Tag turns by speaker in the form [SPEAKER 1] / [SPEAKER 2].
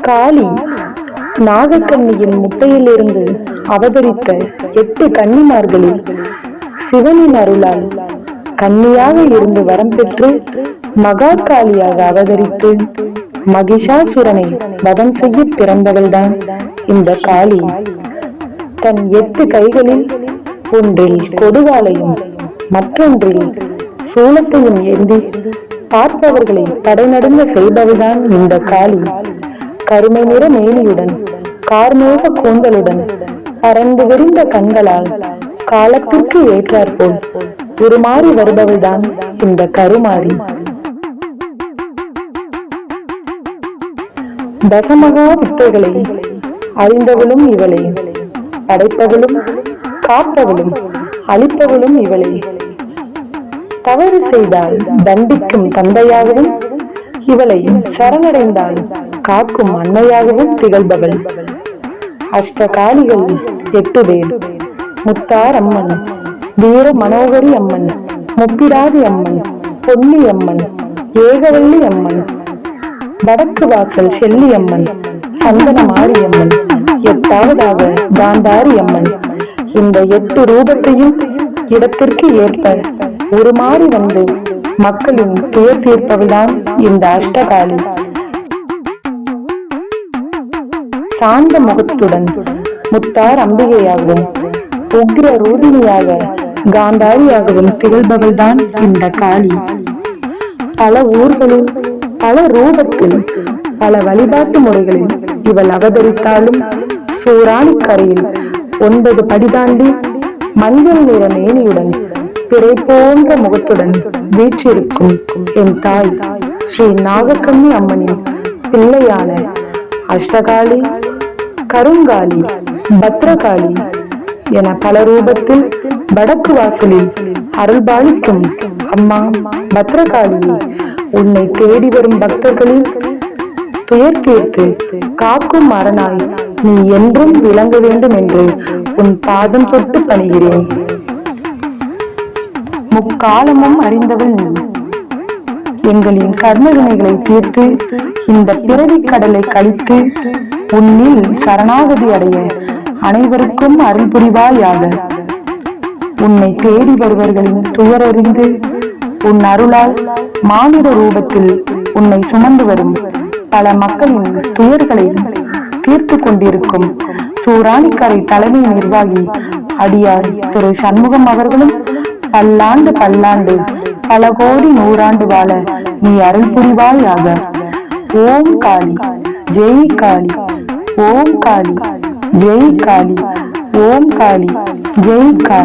[SPEAKER 1] காளி நாகக்கண்ணியின் முட்டையிலிருந்து அவதரித்த எட்டு கன்னிமார்களில் சிவனின் அருளால் கன்னியாக இருந்து வரம் பெற்று மகாகாளியாக அவதரித்து மகிஷாசுரனை வதம் செய்ய பிறந்தவள்தான் இந்த காளி. தன் எட்டு கைகளில் ஒன்றில் கொடுவாளையும் மற்றொன்றில் சோளத்தையும் ஏந்தி பார்ப்பவர்களை தடைநடுங்க செய்பவள்தான் இந்த காளி. கருமை நிற மேனியுடன் கார்மேக கூந்தலுடன் பறந்து விரிந்த கண்களால் காலத்திற்கு ஏற்றாற்போல் உருமாறி வருபவள்தான் இந்த கருமாறி. தசமகா வித்தைகளை அறிந்தவளும் இவளே படைப்பவளும் காப்பவளும் அழிப்பவளும் இவளே. தவறு செய்தால் தண்டிக்கும் தந்தையாகவும் இவளை சரணடைந்தால் காக்கும் அன்னையாகவும் திகழ்பவள். அஷ்டகாளிகள் எட்டு பேர். முத்தார் அம்மன் வீர மனோகரி அம்மன் முப்பிராதி அம்மன் பொன்னி அம்மன் ஏகவல்லி அம்மன் வடக்கு வாசல் செல்லி அம்மன் சந்தன மாரியம்மன் எட்டாவதாக காந்தாரி அம்மன். இந்த எட்டு ரூபத்தையும் இடத்திற்கு ஏற்ப உருமாறி வந்து மக்களின் துயர் தீர்ப்பவள்தான் இந்த அஷ்டகாளி. சாந்த முகத்துடன் முத்தார் அம்பிகையாகவும் உக்ர ரூபிணியாக காந்தாரியாகவும் திகழ்பவள்தான் இந்த காளி. பல ஊர்களில் பல ரூபத்தில் பல வழிபாட்டு முறைகளில் இவள் அவதரித்தாலும் சூராணிக்கரையில் ஒன்பது படிதாண்டி மஞ்சள் நிற மேனியுடன் பிறை போன்ற முகத்துடன் வீற்றிருக்கும் என் தாய் ஸ்ரீ நாகக்கம்மி அம்மனின் பிள்ளையான அஷ்டகாளி கருங்காலி பத்ரகாளி என பல ரூபத்தில் வடக்கு வாசலில் அருள்பாலிக்கும் அம்மா பத்ரகாளியே உன்னை தேடி வரும் பக்தர்களில் துயர் தீர்த்து காக்கும் மரணாய் நீ என்றும் விளங்க வேண்டும் என்று உன் பாதம் தொட்டு பணிகிறேன். முக்காலமும் அறிந்தவள் நீ. எங்களின் கர்மவினைகளை தீர்த்து இந்த பிறவி கடலை கழித்து உன்னில் சரணாகதி அடைய அனைவருக்கும் அருள் புரிவாயாக உன்னை தேடி வருவர்களின் துயரறிந்து உன் அருளால் மானிட ரூபத்தில் உன்னை சுமந்து வரும் பல மக்களின் துயர்களை தீர்த்து கொண்டிருக்கும் சூராணிக்கரை தலைமை நிர்வாகி அடியார் திரு சண்முகம் அவர்களும் பல்லாண்டு பல்லாண்டு பல கோடி நூறாண்டு வாழ நீ அருள் புரிவாயாக. ஓம் காளி ஜெய் காளி ஓம் காளி ஜெய் காளி ஓம் காளி ஜெய் காளி.